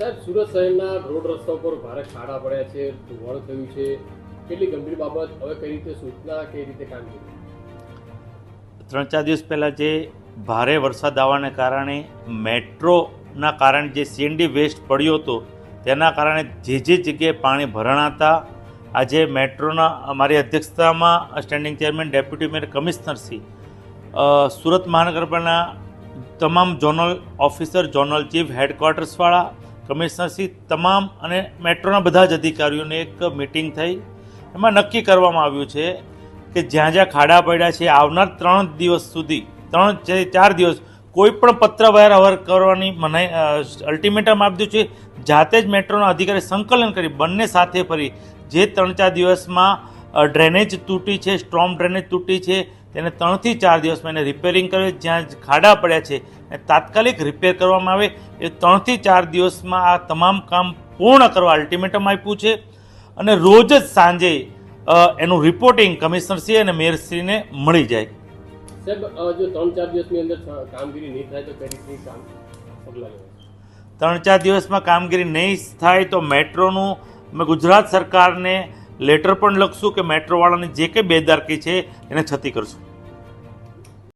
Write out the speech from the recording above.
સાહેબ, સુરત શહેરના રોડ રસ્તા ઉપર ભારે ખાડા પડ્યા છે ધોવાણ થયું છે. કેટલી ગંભીર બાબત? હવે કઈ રીતે સૂચના, કઈ રીતે કામગીરી? ત્રણ ચાર દિવસ પહેલાં જે ભારે વરસાદ આવવાને કારણે મેટ્રોના કારણે જે સીએનડી વેસ્ટ પડ્યો હતો, તેના કારણે જે જે જગ્યાએ પાણી ભરાણા હતા આજે મેટ્રોના અમારી અધ્યક્ષતામાં સ્ટેન્ડિંગ ચેરમેન ડેપ્યુટી મેયર કમિશનરશ્રી સુરત મહાનગરપાલિકાના તમામ ઝોનલ ઓફિસર ઝોનલ ચીફ હેડક્વાર્ટર્સવાળા કમિશનરશ્રી તમામ અને મેટ્રોના બધા જ અધિકારીઓને એક મિટિંગ થઈ. એમાં નક્કી કરવામાં આવ્યું છે કે જ્યાં જ્યાં ખાડા પડ્યા છે, આવનાર ત્રણ દિવસ સુધી, ત્રણ ચાર દિવસ કોઈ પણ પત્ર વહેર અવર કરવાની મનાઈ અલ્ટિમેટમ આપ્યું છે. જાતે જ મેટ્રોના અધિકારી સંકલન કરી, બંને સાથે ફરી, જે ત્રણ ચાર દિવસમાં ડ્રેનેજ તૂટી છે સ્ટ્રોમ ડ્રેનેજ તૂટી છે. તેને ત્રણથી ચાર દિવસમાં એને રિપેરિંગ કરે જ્યાં ખાડા પડ્યા છે એ તાત્કાલિક રિપેર કરવામાં આવે. એ ત્રણથી ચાર દિવસમાં આ તમામ કામ પૂર્ણ કરવા અલ્ટિમેટમ આપ્યું છે. અને રોજ જ સાંજે એનું રિપોર્ટિંગ કમિશનરશ્રી અને મેયરશ્રીને મળી જાય. સાહેબ જો ત્રણ ચાર દિવસની અંદર કામગીરી નહીં થાય તો કઈ કામ ત્રણ ચાર દિવસમાં કામગીરી નહીં થાય તો મેટ્રોનું ગુજરાત સરકારને લેટર પણ લખશું કે મેટ્રોવાળાની જે કંઈ બેદારકી છે એને છતી કરશું.